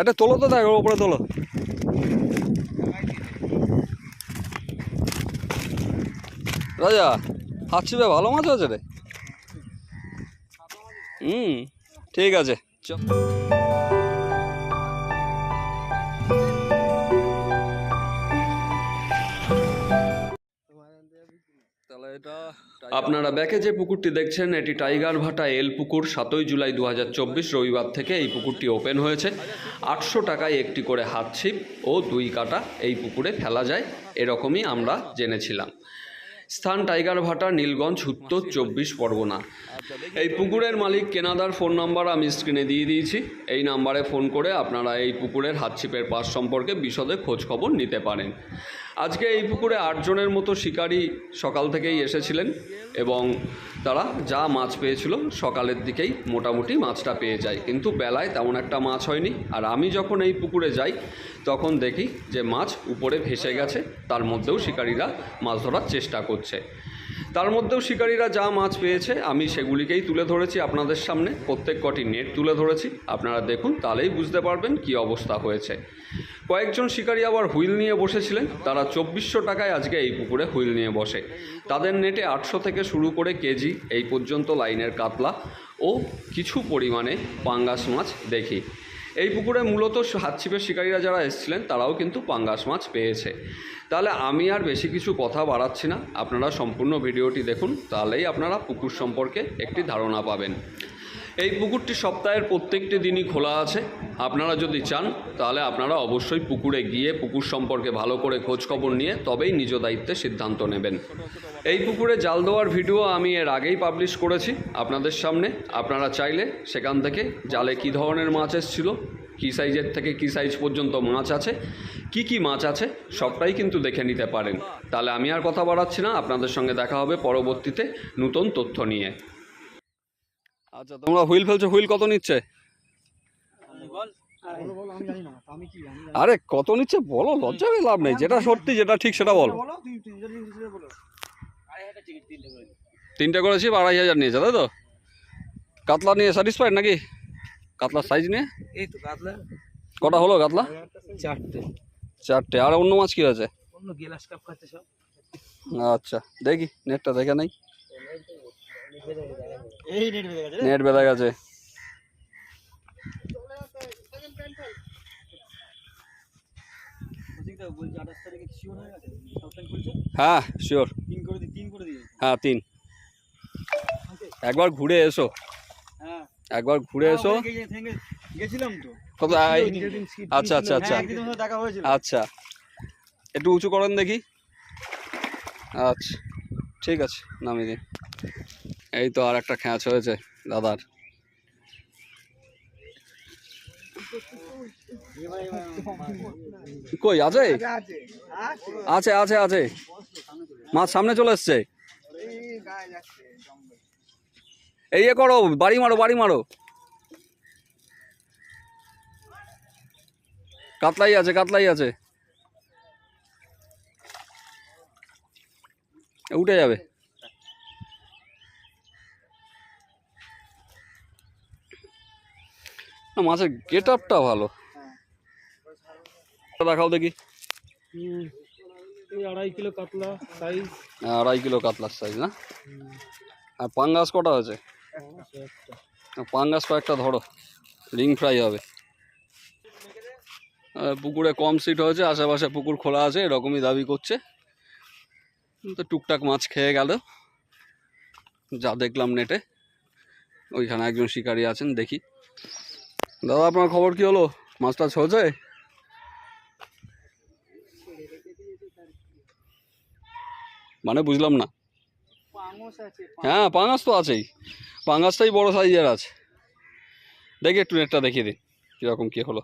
একটা তোলো তো দেখ, ওপরে তোলো। রাজা, হাত ভাই ভালো মাছ আছে রে? হুম, ঠিক আছে চ আপনারা ব্যাকে যে পুকুরটি দেখছেন এটি টাইগার ভাটা এল পুকুর সাতই জুলাই দু হাজার চব্বিশ রবিবার থেকে এই পুকুরটি ওপেন হয়েছে। আটশো টাকায় একটি করে হাত ছিপ ও দুই কাটা এই পুকুরে ফেলা যায় এরকমই আমরা জেনেছিলাম। স্থান টাইগার ভাটা নীলগঞ্জ উত্তর চব্বিশ পরগনা। এই পুকুরের মালিক কেনাদার ফোন নাম্বার আমি স্ক্রিনে দিয়ে দিয়েছি। এই নাম্বারে ফোন করে আপনারা এই পুকুরের হাতছিপের পাশ সম্পর্কে বিশদে খোঁজ খবর নিতে পারেন। আজকে এই পুকুরে আটজনের মতো শিকারী সকাল থেকেই এসেছিলেন এবং তারা যা মাছ পেয়েছিল সকালের দিকেই মোটামুটি মাছটা পেয়ে যায়। কিন্তু বেলায় তেমন একটা মাছ হয়নি। আর আমি যখন এই পুকুরে যাই, তখন দেখি যে মাছ উপরে ভেসে গেছে। তার মধ্যেও শিকারীরা মাছ ধরার চেষ্টা করছে। তার মধ্যেও শিকারীরা যা মাছ পেয়েছে, আমি সেগুলিকেই তুলে ধরেছি আপনাদের সামনে। প্রত্যেক কটি নেট তুলে ধরেছি। আপনারা দেখুন, তাহলেই বুঝতে পারবেন কি অবস্থা হয়েছে। কয়েকজন শিকারী আবার হুইল নিয়ে বসেছিলেন। তারা চব্বিশশো টাকায় আজকে এই পুকুরে হুইল নিয়ে বসে। তাদের নেটে আটশো থেকে শুরু করে কেজি, এই পর্যন্ত লাইনের কাতলা ও কিছু পরিমাণে পাঙ্গাস মাছ দেখি। এই পুকুরে মূলত হাতছিপের শিকারীরা যারা এসেছিলেন, তারাও কিন্তু পাঙ্গাস মাছ পেয়েছে। তাহলে আমি আর বেশি কিছু কথা বাড়াচ্ছি না। আপনারা সম্পূর্ণ ভিডিওটি দেখুন, তাহলেই আপনারা পুকুর সম্পর্কে একটি ধারণা পাবেন। এই পুকুরটি সপ্তাহের প্রত্যেকটি দিনই খোলা আছে। আপনারা যদি চান, তাহলে আপনারা অবশ্যই পুকুরে গিয়ে পুকুর সম্পর্কে ভালো করে খোঁজখবর নিয়ে তবেই নিজ দায়িত্বে সিদ্ধান্ত নেবেন। এই পুকুরে জাল দেওয়ার ভিডিও আমি এর আগেই পাবলিশ করেছি। আপনাদের সামনে আপনারা চাইলে সেখান থেকে জালে কী ধরনের মাছ এসেছিল, কী সাইজের থেকে কী সাইজ পর্যন্ত মাছ আছে, কি কি মাছ আছে, সবটাই কিন্তু দেখে নিতে পারেন। তাহলে আমি আর কথা বাড়াচ্ছি না, আপনাদের সঙ্গে দেখা হবে পরবর্তীতে নতুন তথ্য নিয়ে। আচ্ছা তোমরা হুইল ফেলছো, হুইল কত নিচ্ছে? আরে। কত নিচ্ছে বলো লজ্জা পেয়ে লাভ নেই যেটা সত্যি যেটা ঠিক সেটা বলো তিনটে করেছি আড়াই হাজার নিয়েছে তাই তো? কাতলা নিয়ে স্যাটিসফাইড নাকি? কাতলার সাইজ নিয়ে? এই তো কাতলা। কটা হলো কাতলা? চারটে। চারটে আর অন্য মাছ কি আছে অন্য গেলাস কাপ খাচ্ছে সব। আচ্ছা দেখি নেটটা দেখে নেই। নেট বেঁধে গেছে। হয়ে হ্যাঁ শিওর হ্যাঁ তিন। একবার ঘুরে এসো। হ্যাঁ। একবার ঘুরে এসো। কত আই- আচ্ছা আচ্ছা আচ্ছা। হ্যাঁ, আচ্ছা। একটু উঁচু করেন দেখি। আচ্ছা ঠিক আছে নামিয়ে দিন। এই তো আর একটা খ্যাঁচ হয়েছে দাদার। কই, আছে? আছে আছে আছে। মাছ সামনে চলে এসছে। এই এ করো, বাড়ি মারো বাড়ি মারো। কাতলাই আছে কাতলাই আছে। উঠে যাবে। মাছের গেট আপটা ভালো। দেখাও দেখি। আড়াই কিলো কাতলা সাইজ আড়াই কিলো কাতলার সাইজ না? আর পাঙ্গাস কটা আছে? পাঙ্গাস কয়েকটা ধরো রিং ফ্রাই হবে। পুকুরে কম সিট হয়েছে আশেপাশে পুকুর খোলা আছে এরকমই দাবি করছে। তো টুকটাক মাছ খেয়ে গেল যা দেখলাম নেটে ওইখানে একজন শিকারী আছেন দেখি। দাদা আপনার খবর কি হলো? মাছ টাছ হয়েছে? মানে বুঝলাম না। হ্যাঁ পাঙাশ তো আছেই। পাঙাশটাই বড় সাইজের আছে। দেখি একটু নেটটা দেখিয়ে দিন কীরকম কী হলো।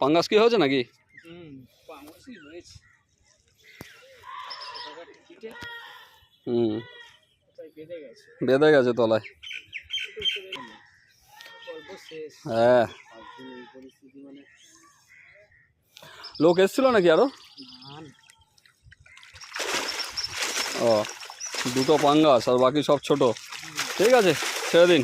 পাঙ্গাস কি হয়েছে নাকি? হুম বেঁধে গেছে। তলায়। হ্যাঁ আজকে এই পরিস্থিতি মানে লোক এসছিল নাকি আরও? ও, দুটো পাঙ্গাস আর বাকি সব ছোট। ঠিক আছে, ছেড়ে দিন।